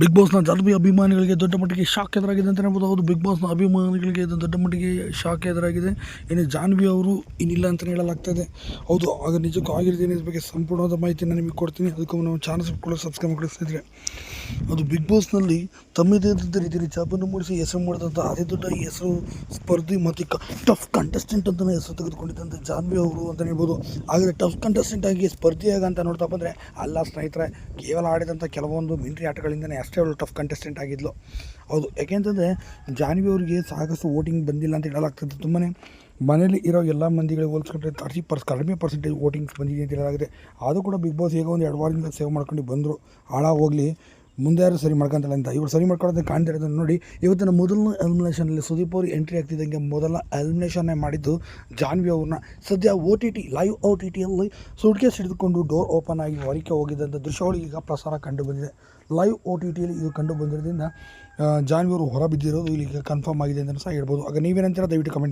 Big ಬಾಸ್ನ Janhvi ಅಭಿಮಾನಿಗಳಿಗೆ ದೊಡ್ಡ ಮಟ್ಟಿಗೆ ಶಾಕ್ ಎದುರಾಗಿದೆ ಅಂತಲೇ ಹೇಳ್ಬೋದು. ಹೌದು ಬಿಗ್ ಬಾಸ್ನ ಅಭಿಮಾನಿಗಳಿಗೆ ಇದು ದೊಡ್ಡ ಮಟ್ಟಿಗೆ ಶಾಕ್ ಎದುರಾಗಿದೆ. ಇನ್ನು ಜಾನ್ವಿ ಅವರು ಇನ್ನಿಲ್ಲ ಅಂತಲೇ ಹೇಳಲಾಗ್ತದೆ. ಹೌದು, ಆಗ ನಿಜಕ್ಕೂ ಆಗಿರ್ತೀನಿ ಇದ್ರ ಬಗ್ಗೆ ಸಂಪೂರ್ಣವಾದ ಮಾಹಿತಿನ ನಿಮಗೆ ಕೊಡ್ತೀನಿ. ಅದಕ್ಕೂ ನಾವು ಚಾನ್ಸ್ ಕೂಡ ಸಬ್ಸ್ಕ್ರೈಬ್ ಮಾಡಿಸ್ತಿದ್ರೆ ಅದು ಬಿಗ್ ಬಾಸ್ನಲ್ಲಿ ತಮ್ಮದೇ ಆದಂಥ ರೀತಿಯಲ್ಲಿ ಚಾಪನ್ನು ಮೂಡಿಸಿ, ಹೆಸರು ಮಾಡಿದಂಥ ಅತಿ ದೊಡ್ಡ ಹೆಸರು, ಸ್ಪರ್ಧಿ ಮತ್ತು ಟಫ್ ಕಂಟೆಸ್ಟೆಂಟ್ ಅಂತಲೇ ಹೆಸರು ತೆಗೆದುಕೊಂಡಿದ್ದಂಥ ಜಾನ್ವಿ ಅವರು ಅಂತಲೇ ಹೇಳ್ಬೋದು. ಆದರೆ ಟಫ್ ಕಂಟೆಸ್ಟೆಂಟ್ ಆಗಿ ಸ್ಪರ್ಧಿಯಾಗ ಅಂತ ನೋಡ್ತಾ ಬಂದರೆ ಅಲ್ಲ ಸ್ನೇಹಿತರೆ, ಕೇವಲ ಆಡಿದಂಥ ಕೆಲವೊಂದು ಮಿಂಟ್ರಿ ಆಟಗಳಿಂದನೇ ಅಷ್ಟೇ ಅವಳು ಟಫ್ ಕಂಟೆಸ್ಟೆಂಟ್ ಆಗಿದ್ಲು. ಹೌದು ಯಾಕೆಂತಂದರೆ ಜಾನ್ವಿ ಅವರಿಗೆ ಸಾಕಷ್ಟು ವೋಟಿಂಗ್ ಬಂದಿಲ್ಲ ಅಂತ ಹೇಳಲಾಗ್ತದೆ ತುಂಬಾ ಮನೇಲಿ ಇರೋ ಎಲ್ಲ ಮಂದಿಗಳಿಗೆ ಹೋಲಿಸ್ಕೊಂಡ್ರೆ ತರ್ಟಿ ಪರ್ಸ್ ಕಡಿಮೆ ಪರ್ಸೆಂಟೇಜ್ ವೋಟಿಂಗ್ಸ್ ಬಂದಿದೆ ಅಂತ ಹೇಳಲಾಗಿದೆ. ಆದರೂ ಕೂಡ ಬಿಗ್ ಬಾಸ್ ಈಗ ಒಂದು ಎರಡು ವಾರದಿಂದ ಸೇವ್ ಮಾಡ್ಕೊಂಡು ಬಂದರು. ಹಾಳಾಗಿ ಹೋಗಲಿ. ಮುಂದೆ ಯಾರು ಸರಿ ಮಾಡ್ಕೊಂತಾಳೆ ಅಂತ. ಇವ್ರು ಸರಿ ಮಾಡ್ಕೊಳ್ಳೋದಕ್ಕೆ ಕಾಣ್ತಿರೋದನ್ನು ನೋಡಿ, ಇವತ್ತಿನ ಮೊದಲನೇ ಎಲಿಮಿನೇಷನಲ್ಲಿ ಸುದೀಪ್ ಅವರು ಎಂಟ್ರಿ ಆಗ್ತಿದ್ದಂಗೆ ಮೊದಲ ಎಲಿಮಿನೇಷನ್ನೇ ಮಾಡಿದ್ದು ಜಾನ್ವಿ ಅವ್ರನ್ನ. ಸದ್ಯ O T T live O T ಟಿಯಲ್ಲಿ suitcase ಹಿಡಿದುಕೊಂಡು ಡೋರ್ ಓಪನ್ ಆಗಿ ಹೊರಕ್ಕೆ ಹೋಗಿದ್ದಂಥ ದೃಶ್ಯಗಳು ಈಗ ಪ್ರಸಾರ ಕಂಡು ಬಂದಿದೆ ಲೈವ್ ಓ ಟಿ ಟಿಯಲ್ಲಿ ಇದು ಕಂಡು ಬಂದಿರೋದ್ರಿಂದ ಜಾನ್ವಿ ಅವರು ಹೊರ ಬಿದ್ದಿರೋದು ಕನ್ಫರ್ಮ್ ಆಗಿದೆ ಅಂತ ಸಹ ಹೇಳ್ಬೋದು. ಆಗ ನೀವೇನಂತೀರ? ದಯವಿಟ್ಟು ಕಮೆಂಟ್